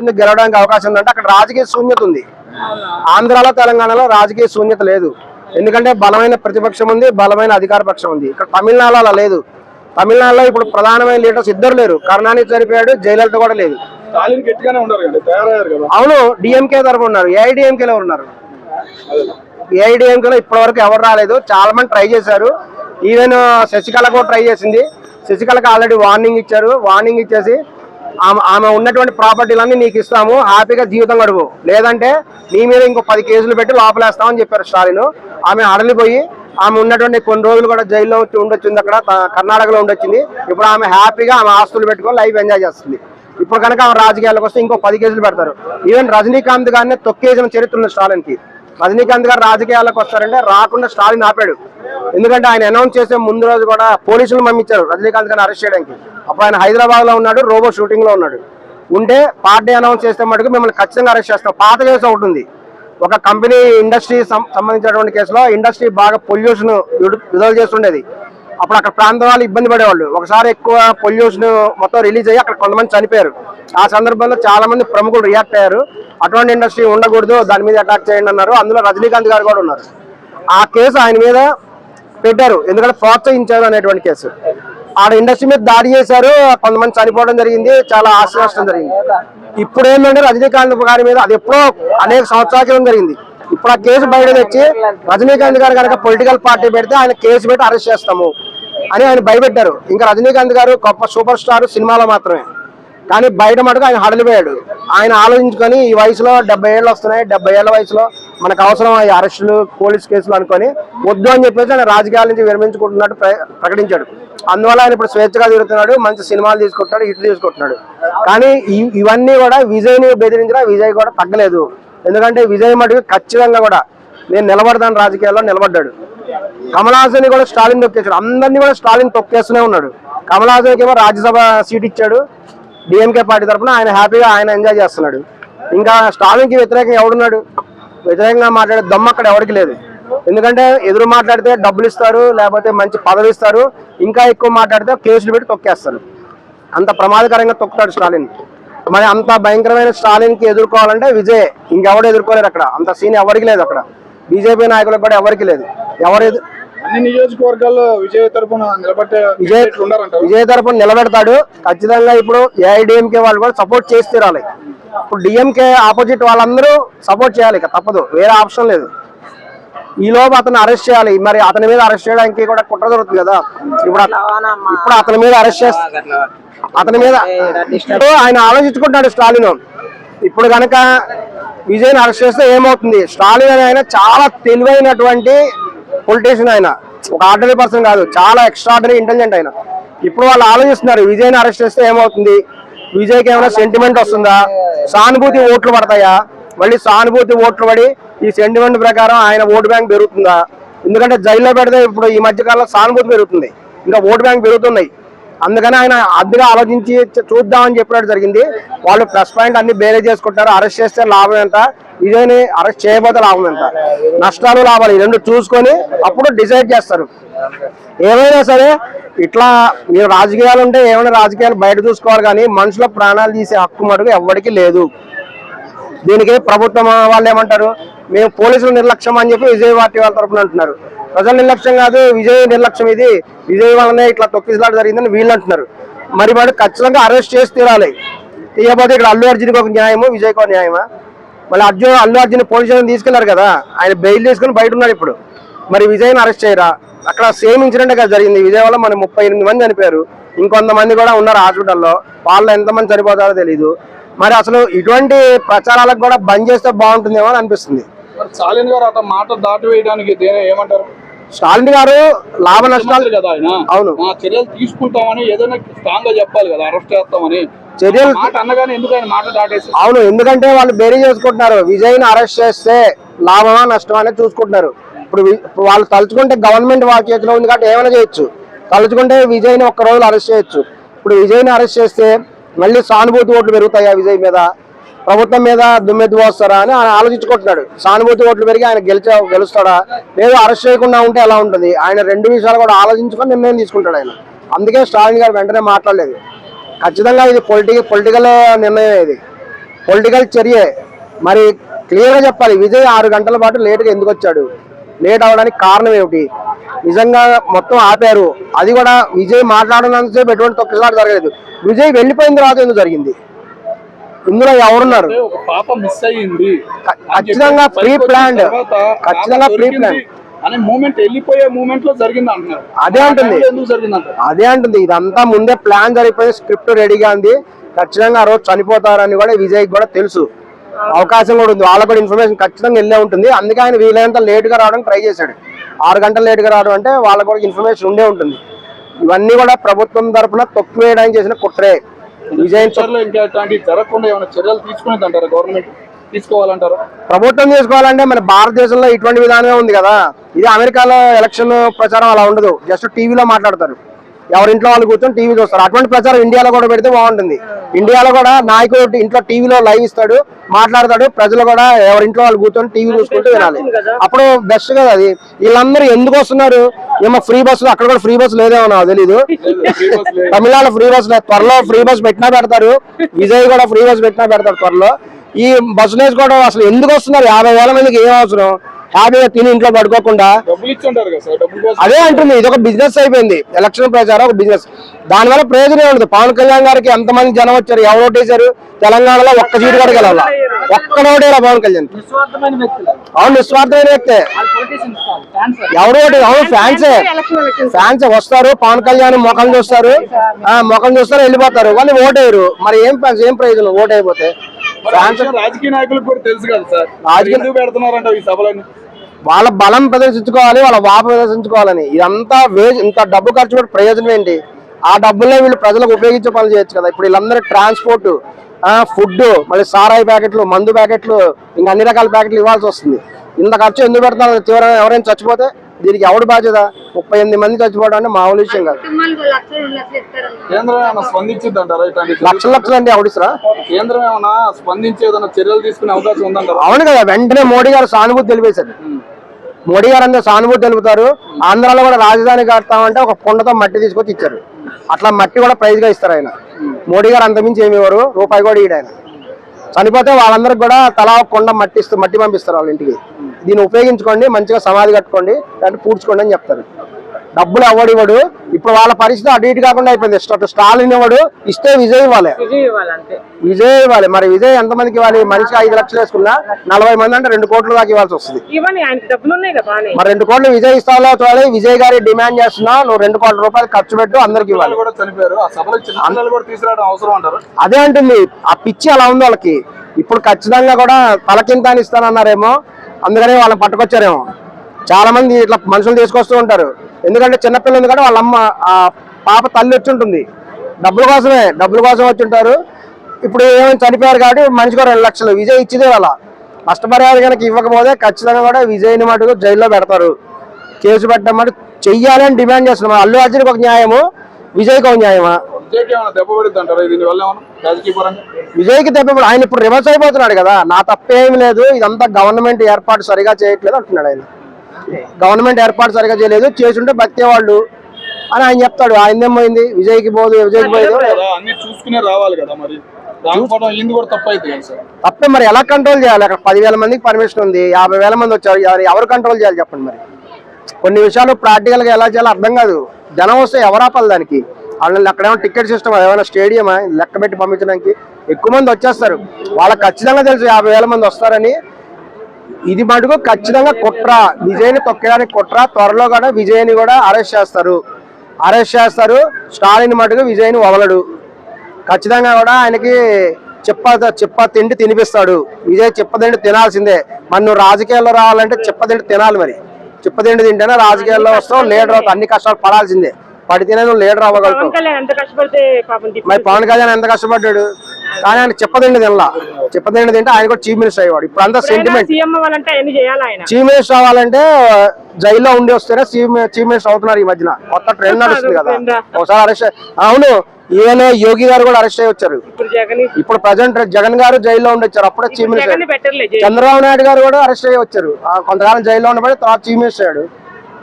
ఎందుకు గెలవడానికి అవకాశం ఉందంటే అక్కడ రాజకీయ శూన్యత ఉంది. ఆంధ్రాలో తెలంగాణలో రాజకీయ శూన్యత లేదు. ఎందుకంటే బలమైన ప్రతిపక్షం ఉంది బలమైన అధికార పక్షం ఉంది. ఇక్కడ తమిళనాడులో అలా లేదు. తమిళనాడులో ఇప్పుడు ప్రధానమైన లీడర్స్ ఇద్దరు లేరు. కరుణానిధి చనిపోయాడు జయలలిత కూడా లేదు. అవును డిఎంకే తరఫు ఉన్నారు. ఏఐడిఎంకేలో ఉన్నారు. ఏఐడిఎంకేలో ఇప్పటి వరకు ఎవరు రాలేదు. చాలా మంది ట్రై చేశారు. ఈవెన్ శశికళ కూడా ట్రై చేసింది. శశికళకి ఆల్రెడీ వార్నింగ్ ఇచ్చారు. వార్నింగ్ ఇచ్చేసి ఆమె ఆమె ఉన్నటువంటి ప్రాపర్టీలన్నీ నీకు ఇస్తాము హ్యాపీగా జీవితం గడువు. లేదంటే నీ మీద ఇంకో పది కేసులు పెట్టి లోపలేస్తామని చెప్పారు స్టాలిన్. ఆమె అడలిపోయి ఆమె ఉన్నటువంటి కొన్ని రోజులు కూడా జైల్లో ఉండొచ్చింది అక్కడ కర్ణాటకలో ఉండొచ్చింది. ఇప్పుడు ఆమె హ్యాపీగా ఆమె ఆస్తులు పెట్టుకొని లైఫ్ ఎంజాయ్ చేస్తుంది. ఇప్పుడు కనుక ఆమె రాజకీయాలకు వస్తే ఇంకో పది కేసులు పెడతారు. ఈవెన్ రజనీకాంత్ గారిని తొక్కేసిన చరిత్ర ఉంది స్టాలిన్కి రజనీకాంత్ గారు రాజకీయాలకు వస్తారంటే రాకుండా స్టాలిన్ ఆపాడు. ఎందుకంటే ఆయన అనౌన్స్ చేసే ముందు రోజు కూడా పోలీసులు మమ్మించారు రజనీకాంత్ గారిని అరెస్ట్ చేయడానికి. అప్పుడు ఆయన హైదరాబాద్లో ఉన్నాడు రోబో షూటింగ్లో ఉన్నాడు. ఉంటే పార్టీ అనౌన్స్ చేస్తే మటుకు మిమ్మల్ని ఖచ్చితంగా అరెస్ట్ చేస్తాం. పాత కేసు ఒకటి ఉంది. ఒక కంపెనీ ఇండస్ట్రీ సంబంధించినటువంటి కేసులో ఇండస్ట్రీ బాగా పొల్యూషన్ విడుదల చేస్తుండేది. అప్పుడు అక్కడ ప్రాంతం వాళ్ళు ఇబ్బంది పడేవాళ్ళు. ఒకసారి ఎక్కువ పొల్యూషన్ మొత్తం రిలీజ్ అయ్యి అక్కడ కొంతమంది చనిపోయారు. ఆ సందర్భంలో చాలా మంది ప్రముఖులు రియాక్ట్ అయ్యారు. అటువంటి ఇండస్ట్రీ ఉండకూడదు దాని మీద అటాక్ చేయండి అన్నారు. అందులో రజనీకాంత్ గారు కూడా ఉన్నారు. ఆ కేసు ఆయన మీద పెట్టారు. ఎందుకంటే ప్రోత్సహించారు అనేటువంటి కేసు. ఆడ ఇండస్ట్రీ మీద దాడి చేశారు కొంతమంది చనిపోవడం జరిగింది చాలా ఆస్తి నష్టం జరిగింది. ఇప్పుడు ఏంటంటే రజనీకాంత్ గారి మీద అది ఎప్పుడో అనేక సంవత్సరాల క్రితం జరిగింది. ఇప్పుడు ఆ కేసు బయట తెచ్చి రజనీకాంత్ గారు కనుక పొలిటికల్ పార్టీ పెడితే ఆయన కేసు పెట్టి అరెస్ట్ చేస్తాము అని ఆయన భయపెట్టారు. ఇంకా రజనీకాంత్ గారు గొప్ప సూపర్ స్టార్ సినిమాలో మాత్రమే. కానీ బయట మటుకు ఆయన హడలిపోయాడు. ఆయన ఆలోచించుకొని ఈ వయసులో డెబ్బై ఏళ్ళు వస్తున్నాయి డెబ్బై ఏళ్ళ వయసులో మనకు అవసరం ఈ అరెస్టులు పోలీస్ కేసులు అనుకొని వద్దు అని చెప్పేసి ఆయన రాజకీయాల నుంచి విరమించుకుంటున్నట్టు ప్రకటించాడు. అందువల్ల ఆయన ఇప్పుడు స్వేచ్ఛగా తిరుగుతున్నాడు మంచి సినిమాలు తీసుకుంటున్నాడు హిట్లు తీసుకుంటున్నాడు. కానీ ఇవన్నీ కూడా విజయ్ని బెదిరించినా విజయ్ కూడా తగ్గలేదు. ఎందుకంటే విజయ్ మటుకు ఖచ్చితంగా కూడా నేను నిలబడతాను రాజకీయాల్లో నిలబడ్డాడు. కమలాసని కూడా స్టాలిన్ తొక్కేశాడు. అందరినీ కూడా స్టాలిన్ తొక్కేస్తూనే ఉన్నాడు. కమల్ ఏమో రాజ్యసభ సీట్ ఇచ్చాడు. డిఎంకే పార్టీ తరఫున ఆయన హ్యాపీగా ఆయన ఎంజాయ్ చేస్తున్నాడు. ఇంకా స్టాలిన్కి వ్యతిరేకంగా ఎవడున్నాడు? వ్యతిరేకంగా మాట్లాడే దమ్ము అక్కడ ఎవరికి లేదు. ఎందుకంటే ఎదురు మాట్లాడితే డబ్బులు ఇస్తారు లేకపోతే మంచి పదవి ఇస్తారు ఇంకా ఎక్కువ మాట్లాడితే కేసులు పెట్టి తొక్కేస్తారు. అంత ప్రమాదకరంగా తొక్కుతాడు స్టాలిన్. మరి అంత భయంకరమైన స్టాలిన్కి ఎదుర్కోవాలంటే విజయ్ ఇంకెవడు ఎదుర్కోలేరు అక్కడ. అంత సీన్ ఎవరికి లేదు అక్కడ. బీజేపీ నాయకులకు కూడా ఎవరికి లేదు. ఎవరు అన్ని నియోజకవర్గాల్లో విజయ్ నిలబట్టే తరపున నిలబెడతాడు. ఖచ్చితంగా ఇప్పుడు ఏఐడిఎంకే వాళ్ళు కూడా సపోర్ట్ చేసి తీరాలి. ఇప్పుడు డిఎంకే ఆపోజిట్ వాళ్ళందరూ సపోర్ట్ చేయాలి ఇక తప్పదు. వేరే ఆప్షన్ లేదు. ఈ లోపు అతను అరెస్ట్ చేయాలి. మరి అతని మీద అరెస్ట్ చేయడానికి కూడా కుట్ర జరుగుతుంది కదా. ఇప్పుడు ఇప్పుడు అతని మీద అరెస్ట్ చేస్తా అతని మీద ఆయన ఆలోచించుకుంటాడు స్టాలిన్. ఇప్పుడు గనక విజయ్ని అరెస్ట్ చేస్తే ఏమవుతుంది? స్టాలిన్ అనే ఆయన చాలా తెలివైనటువంటి పొలిటీషియన్ ఆయన. ఒక ఆర్డినరీ పర్సన్ కాదు. చాలా ఎక్స్ట్రాడినరీ ఇంటెలిజెంట్ ఆయన. ఇప్పుడు వాళ్ళు ఆలోచిస్తున్నారు విజయ్ని అరెస్ట్ చేస్తే ఏమవుతుంది? విజయ్కి ఏమైనా సెంటిమెంట్ వస్తుందా? సానుభూతి ఓట్లు పడతాయా? మళ్ళీ సానుభూతి ఓట్లు పడి ఈ సెంటిమెంట్ ప్రకారం ఆయన ఓటు బ్యాంక్ పెరుగుతుందా? ఎందుకంటే జైల్లో పెడితే ఇప్పుడు ఈ మధ్యకాలంలో సానుభూతి పెరుగుతుంది. ఇంకా ఓటు బ్యాంక్ పెరుగుతున్నాయి. అందుకని ఆయన అద్దెగా ఆలోచించి చూద్దామని చెప్పినట్టు జరిగింది. వాళ్ళు ప్లస్ పాయింట్ అన్ని బేరే చేసుకుంటారు అరెస్ట్ చేస్తే లాభం ఎంత? ఇదేని అరెస్ట్ చేయబోతే లాభం ఎంత? నష్టాలు లాభాలు ఈ రెండు చూసుకొని అప్పుడు డిసైడ్ చేస్తారు. ఏమైనా సరే ఇట్లా మీరు రాజకీయాలు ఉంటే ఏమైనా రాజకీయాలు బయట చూసుకోవాలి కానీ మనుషుల ప్రాణాలు తీసే హక్కు మటుకు ఎవ్వడికి లేదు. దీనికి ప్రభుత్వం వాళ్ళు ఏమంటారు మేము పోలీసులు నిర్లక్ష్యం అని చెప్పి విజయవాటి వాళ్ళ తరఫున అంటున్నారు. ప్రజల నిర్లక్ష్యం కాదు విజయ్ నిర్లక్ష్యం ఇది. విజయ్ వల్లనే ఇట్లా తొక్కిసలాట జరిగిందని వీళ్ళు అంటున్నారు మరి వాడు ఖచ్చితంగా అరెస్ట్ చేసి తీరాలి. తీయకపోతే ఇక్కడ అల్లు అర్జున్కి ఒక న్యాయము విజయ్కి ఒక న్యాయమా? మళ్ళీ అర్జున్ అల్లు అర్జున్ పోలీస్ స్టేషన్ తీసుకెళ్ళారు కదా ఆయన బెయిల్ తీసుకుని బయట ఉన్నాడు ఇప్పుడు. మరి విజయ్ని అరెస్ట్ చేయరా? అక్కడ సేమ్ ఇన్సిడెంట్ కదా జరిగింది. విజయవాడ మన ముప్పై ఎనిమిది మంది చనిపోయారు. ఇంకొంతమంది కూడా ఉన్నారు హాస్పిటల్లో. వాళ్ళు ఎంతమంది చనిపోతారో తెలియదు మరి అసలు ఇటువంటి ప్రచారాలకు కూడా బంద్ చేస్తే బాగుంటుందేమో అని అనిపిస్తుంది. మరి గారు అతను మాట దాటి వేయడానికి ఏమంటారు? స్టాలిన్ గారు లాభ నష్టాలు కదా ఆయన. అవును. చర్యలు తీసుకుంటామని ఏదైనా స్ట్రాంగ్గా చెప్పాలి కదా అరెస్ట్ చేస్తామని. చర్యలు మాట అన్నగానే ఎందుకు ఆయన మాట దాటేసి అవును ఎందుకంటే వాళ్ళు బేరీ చేసుకుంటున్నారు. విజయ్ని అరెస్ట్ చేస్తే లాభమా నష్టమా అనేది చూసుకుంటున్నారు. ఇప్పుడు వాళ్ళు తలుచుకుంటే గవర్నమెంట్ వాళ్ళ చేతిలో ఉంది కాబట్టి ఏమైనా చేయొచ్చు. తలుచుకుంటే విజయ్ని ఒక్క రోజులు అరెస్ట్ చేయొచ్చు. ఇప్పుడు విజయ్ని అరెస్ట్ చేస్తే మళ్ళీ సానుభూతి ఓట్లు పెరుగుతాయా విజయ్ మీద? ప్రభుత్వం మీద దుమ్మెత్తి పోస్తారా అని ఆయన ఆలోచించుకుంటున్నాడు. సానుభూతి ఓట్లు పెరిగి ఆయన గెలిచా గెలుస్తాడా? లేదు అరెస్ట్ చేయకుండా ఉంటే ఎలా ఉంటుంది? ఆయన రెండు విషయాలు కూడా ఆలోచించుకొని నిర్ణయం తీసుకుంటాడు ఆయన. అందుకే స్టాలిన్ గారు వెంటనే మాట్లాడలేదు. ఖచ్చితంగా ఇది పొలిటి పొలిటికల్ నిర్ణయం ఇది. పొలిటికల్ చర్యే. మరి క్లియర్గా చెప్పాలి విజయ్ ఆరు గంటల పాటు లేటుగా ఎందుకు వచ్చాడు? లేట్ అవడానికి కారణం ఏమిటి? నిజంగా మొత్తం ఆపారు. అది కూడా విజయ్ మాట్లాడినంతసేపు ఎటువంటి తొక్కిసారి జరగలేదు. విజయ్ వెళ్ళిపోయిన తర్వాత ఎందుకు జరిగింది? ఇందులో ఎవరున్నారు? ఒక పాప మిస్ అయ్యింది. ఖచ్చితంగా ప్రీ ప్లాన్డ్ ఖచ్చితంగా ప్రీ ప్లాన్ అనే మూమెంట్ వెళ్ళిపోయే మూమెంట్లో జరిగింది అంటున్నారు. అదే అంటుంది. ఎందుకు జరిగింది అదే అంటుంది. ఇదంతా ముందే ప్లాన్ జరిగిపోయి స్క్రిప్ట్ రెడీగా ఉంది. ఖచ్చితంగా ఆ రోజు చనిపోతారని కూడా విజయ్ కూడా తెలుసు. అవకాశం కూడా ఉంది. వాళ్ళకు కూడా ఇన్ఫర్మేషన్ ఖచ్చితంగా వెళ్ళే ఉంటుంది. అందుకే ఆయన వీలైనంత లేట్గా రావడానికి ట్రై చేశాడు. ఆరు గంటలు లేట్గా రావడం అంటే వాళ్ళకు కూడా ఇన్ఫర్మేషన్ ఉండే ఉంటుంది. ఇవన్నీ కూడా ప్రభుత్వం తరపున తొక్కు వేయడానికి చేసిన కుట్రే. ఇంకా ఇట్లాంటివి జరగకుండా ఏమైనా చర్యలు తీసుకునేది అంటారా? గవర్నమెంట్ తీసుకోవాలంటారా? ప్రభుత్వం చేసుకోవాలంటే మన భారతదేశంలో ఇటువంటి విధానమే ఉంది కదా. ఇది అమెరికాలో ఎలక్షన్ ప్రచారం అలా ఉండదు. జస్ట్ టీవీలో మాట్లాడతారు. ఎవరింట్లో వాళ్ళు కూర్చొని టీవీ చూస్తారు. అటువంటి ప్రచారం ఇండియాలో కూడా పెడితే బాగుంటుంది. ఇండియాలో కూడా నాయకుడు ఇంట్లో టీవీలో లైవ్ ఇస్తాడు మాట్లాడతాడు ప్రజలు కూడా ఎవరింట్లో వాళ్ళు కూర్చొని టీవీ చూసుకుంటూ వినాలి. అప్పుడు బెస్ట్ కదా అది. వీళ్ళందరూ ఎందుకు వస్తున్నారు? ఏమో ఫ్రీ బస్సు అక్కడ కూడా ఫ్రీ బస్సు లేదేమో నాకు తెలీదు. తమిళనాడు ఫ్రీ బస్ లేదు. త్వరలో ఫ్రీ బస్ పెట్టినా పెడతారు. విజయ్ కూడా ఫ్రీ బస్ పెట్టినా పెడతారు త్వరలో. ఈ బస్సులు వేసుకోవడం అసలు ఎందుకు వస్తున్నారు? యాభై వేల మందికి ఏం అవసరం? హ్యాపీగా తిని ఇంట్లో పడుకోకుండా అదే అంటుంది ఇది ఒక బిజినెస్ అయిపోయింది ఎలక్షన్ ప్రచారం ఒక బిజినెస్. దానివల్ల ప్రయోజనం ఉండదు పవన్ కళ్యాణ్ గారికి ఎంతమంది జనం వచ్చారు ఎవరు ఓటేశారు తెలంగాణలో ఒక్క సీటు కూడా గెలవాల. ఓటేరా పవన్ కళ్యాణ్. నిస్వార్థమైన వ్యక్తులు అవును నిస్వార్థమైన వ్యక్తే. ఎవరు ఓటే? అవును ఫ్యాన్సే ఫ్యాన్స్ వస్తారు పవన్ కళ్యాణ్ ముఖం చూస్తారు. ఆ ముఖం చూస్తారు వెళ్ళిపోతారు. వాళ్ళు ఓటేయరు. మరి ఏం ఫ్యాన్స్ ఏం ప్రయోజనం? ఓట్ రాజకీయ నాయకులకు కూడా తెలుసు కదా సార్. రాజకీయ- పెడుతున్నారంట ఈ సభలని వాళ్ళ బలం ప్రదర్శించుకోవాలి వాళ్ళ వాప ప్రదర్శించుకోవాలని. ఇదంతా వేజ్ ఇంత డబ్బు ఖర్చు పెట్టి ప్రయోజనం ఏంటి? ఆ డబ్బులే వీళ్ళు ప్రజలకు ఉపయోగించే పనులు చేయొచ్చు కదా. ఇప్పుడు వీళ్ళందరూ ట్రాన్స్పోర్ట్ ఫుడ్ మళ్ళీ సారాయి ప్యాకెట్లు మందు ప్యాకెట్లు ఇంకా అన్ని రకాల ప్యాకెట్లు ఇవ్వాల్సి వస్తుంది. ఇంత ఖర్చు ఎందుకు పెడతారు తీవ్రంగా ఎవరైనా చచ్చిపోతే దీనికి ఎవడు బాధ్యత? ముప్పై ఎనిమిది మంది చచ్చిపోవడం అంటే మామూలు విషయం కాదు. కేంద్రం ఏమైనా ఇట్లాంటి లక్షల లక్షలు అంటే ఎవడిసరా కేంద్రం ఏమైనా స్పందించి ఏదైనా చర్యలు తీసుకునే అవకాశం ఉందంటారా? అవును కదా వెంటనే మోడీ గారు సానుభూతి తెలిపేశారు. మోడీ గారు అందరూ సానుభూతి తెలుపుతారు. ఆంధ్రాలో కూడా రాజధాని కడతామంటే ఒక కొండతో మట్టి తీసుకొచ్చి ఇచ్చారు. అట్లా మట్టి కూడా ప్రైజ్గా ఇస్తారు ఆయన. మోడీ గారు అంతమించి ఏమి ఇవ్వరు. రూపాయి కూడా ఆయన. చనిపోతే వాళ్ళందరికి కూడా తలా ఒక కొండ మట్టి ఇస్తూ మట్టి పంపిస్తారు వాళ్ళ ఇంటికి. దీన్ని ఉపయోగించుకోండి మంచిగా సమాధి కట్టుకోండి అంటే పూడ్చుకోండి అని చెప్తారు. డబ్బులు ఎవడు ఇవ్వడు? ఇప్పుడు వాళ్ళ పరిస్థితి అటు ఇటు కాకుండా అయిపోయింది. అటు స్టాలిన్ ఇవ్వడు ఇస్తే విజయ్ ఇవ్వాలి. విజయ్ ఇవ్వాలి మరి విజయ్ ఎంతమందికి ఇవ్వాలి? మనిషికి ఐదు లక్షలు వేసుకున్నా నలభై మంది అంటే రెండు కోట్ల దాకా ఇవ్వాల్సి వస్తుంది. మరి రెండు కోట్లు విజయ్ ఇస్తాలో చూడాలి? విజయ్ గారి డిమాండ్ చేస్తున్నా నువ్వు రెండు కోట్ల రూపాయలు ఖర్చు పెట్టు అందరికి ఇవ్వాలి. అదే అంటుంది. ఆ పిచ్చి అలా ఉంది వాళ్ళకి. ఇప్పుడు ఖచ్చితంగా కూడా తలకింత అని ఇస్తానన్నారేమో. అందుకనే వాళ్ళని పట్టుకొచ్చారేమో. చాలా మంది ఇట్లా మనుషులు తీసుకొస్తూ ఉంటారు. ఎందుకంటే చిన్నపిల్లలు ఎందుకంటే వాళ్ళ అమ్మ ఆ పాప తల్లి వచ్చి ఉంటుంది. డబ్బుల కోసమే డబ్బుల కోసం వచ్చి ఉంటారు. ఇప్పుడు ఏమైనా చనిపోయారు కాబట్టి మనిషికి రెండు లక్షలు. విజయ్ ఇచ్చిదే వాళ్ళ. నష్టపరిహారం కనుక ఇవ్వకపోతే ఖచ్చితంగా కూడా విజయ్ని మటుకు జైల్లో పెడతారు. కేసు పెట్టమని చెయ్యాలని డిమాండ్ చేస్తున్నాం అల్లు అర్జున్కి ఒక న్యాయము విజయ్కి ఒక న్యాయమా? విజయ్కి ఏమైనా దెబ్బ పడుద్ది అంటారా దీని వల్ల ఏమైనా రాజకీయ పరంగా? విజయ్కి దెబ్బ ఆయన ఇప్పుడు రివర్స్ అయిపోతున్నాడు కదా నా తప్పేం లేదు ఇదంతా గవర్నమెంట్ ఏర్పాటు సరిగా చేయట్లేదు అంటున్నాడు ఆయన. గవర్నమెంట్ ఏర్పాటు సరిగా చేయలేదు చేసుంటే బతికేవాళ్ళు అని ఆయన చెప్తాడు. ఆయన పోయింది? విజయ్కి పోదు విజయ్కి పోయేది అన్ని చూసుకునే రావాలి కదా మరి. తప్పు మరి ఎలా కంట్రోల్ చేయాలి? అక్కడ పదివేల మందికి పర్మిషన్ ఉంది యాభై వేల మంది వచ్చారు ఎవరు- ఎవరు కంట్రోల్ చేయాలి చెప్పండి మరి? కొన్ని విషయాలు ప్రాక్టికల్గా ఎలా చేయాలో అర్థం కాదు. జనం వస్తే ఎవరు ఆపాలి దానికి? వాళ్ళని అక్కడేమో టికెట్ సిస్టమ్ ఏమైనా స్టేడియమా లెక్క పెట్టి పంపించడానికి ఎక్కువ మంది వచ్చేస్తారు. వాళ్ళకి ఖచ్చితంగా తెలుసు యాభై వేల మంది వస్తారని. ఇది మటుకు ఖచ్చితంగా కుట్ర. విజయ్ని తొక్కడానికి కుట్ర. త్వరలో కూడా విజయ్ని కూడా అరెస్ట్ చేస్తారు. అరెస్ట్ చేస్తారు. స్టాలిన్ మటుకు విజయ్ని వదలడు. ఖచ్చితంగా కూడా ఆయనకి చెప్ప చెప్ప తిండి తినిపిస్తాడు. విజయ్ చెప్పదిండి తినాల్సిందే. మరి నువ్వు రాజకీయాల్లో రావాలంటే చెప్పదిండి తినాలి మరి. చెప్పదిండి తింటేనే రాజకీయాల్లో వస్తావు. లీడర్ అవుతావు. అన్ని కష్టాలు పడాల్సిందే. పడితేనే నువ్వు లీడర్ అవ్వగలుగుతావు. మరి పవన్ కళ్యాణ్ ఎంత కష్టపడ్డాడు? కానీ ఆయన చెప్పదండి తినలా చెప్పదండి తింటే ఆయన కూడా చీఫ్ మినిస్టర్ అయ్యాడు ఇప్పుడు అంతా సెంటిమెంట్ చీఫ్ మినిస్టర్ అవ్వాలంటే జైల్లో ఉండి వస్తేనే చీఫ్ చీఫ్ మినిస్టర్ అవుతున్నారు ఈ మధ్యన. కొత్త ట్రెండ్ నడుస్తుంది కదా. ఒకసారి అరెస్ట్ అవును ఈవెన్ యోగి గారు కూడా అరెస్ట్ అయ్యి వచ్చారు. ఇప్పుడు ప్రజెంట్ జగన్ గారు జైల్లో ఉండి వచ్చారు. అప్పుడే చీఫ్ మినిస్టర్ చంద్రబాబు నాయుడు గారు కూడా అరెస్ట్ అయ్యి వచ్చారు. కొంతకాలం జైల్లో ఉండబడి తర్వాత చీఫ్ మినిస్టర్ అయ్యాడు.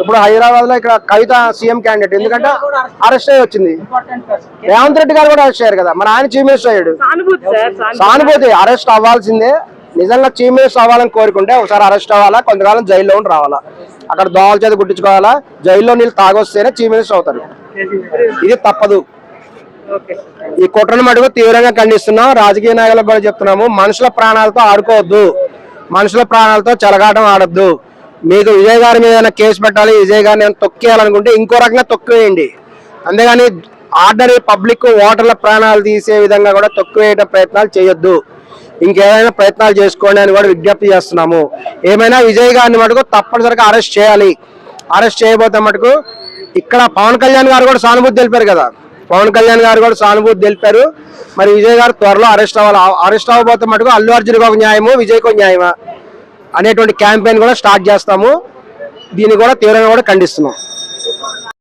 ఇప్పుడు హైదరాబాద్లో ఇక్కడ కవిత సీఎం క్యాండిడేట్ ఎందుకంటే అరెస్ట్ అయ్యి వచ్చింది. రేవంత్ రెడ్డి గారు కూడా అరెస్ట్ అయ్యారు కదా. మరి ఆయన చీఫ్ మినిస్టర్ అయ్యాడు. సానుభూతి సార్ సానుభూతి. సానుభూతి అరెస్ట్ అవ్వాల్సిందే. నిజంగా చీఫ్ మినిస్టర్ అవ్వాలని కోరుకుంటే ఒకసారి అరెస్ట్ అవ్వాలా? కొంతకాలం జైల్లో ఉండి రావాలా? అక్కడ దోమల చేత గుట్టించుకోవాలా? జైల్లో నీళ్ళు తాగొస్తేనే చీఫ్ మినిస్టర్ అవుతారు. ఇది తప్పదు. ఓకే. ఈ కుట్రను మటుకు తీవ్రంగా ఖండిస్తున్నాం. రాజకీయ నాయకులకు కూడా చెప్తున్నాము. మనుషుల ప్రాణాలతో ఆడుకోవద్దు. మనుషుల ప్రాణాలతో చెలగాటం ఆడొద్దు. మీకు విజయ్ గారి మీద ఏదైనా కేసు పెట్టాలి విజయ్ గారిని ఏమైనా తొక్కేయాలనుకుంటే ఇంకో రకంగా తొక్కివేయండి. అంతేగాని ఆర్డర్ పబ్లిక్ ఓటర్ల ప్రాణాలు తీసే విధంగా కూడా తొక్కివేయడం ప్రయత్నాలు చేయొద్దు. ఇంకేదైనా ప్రయత్నాలు చేసుకోండి అని కూడా విజ్ఞప్తి చేస్తున్నాము. ఏమైనా విజయ్ గారిని మటుకు తప్పనిసరిగా అరెస్ట్ చేయాలి. అరెస్ట్ చేయబోతే మటుకు ఇక్కడ పవన్ కళ్యాణ్ గారు కూడా సానుభూతి తెలిపారు కదా. పవన్ కళ్యాణ్ గారు కూడా సానుభూతి తెలిపారు. మరి విజయ్ గారు త్వరలో అరెస్ట్ అవ్వాలి. అరెస్ట్ అవ్వబోతే మటుకు అల్లు అర్జున్కి ఒక న్యాయము విజయ్కి న్యాయమా? అనేటువంటి క్యాంపెయిన్ కూడా స్టార్ట్ చేస్తాము. దీన్ని కూడా తీవ్రంగా కూడా ఖండిస్తున్నాం.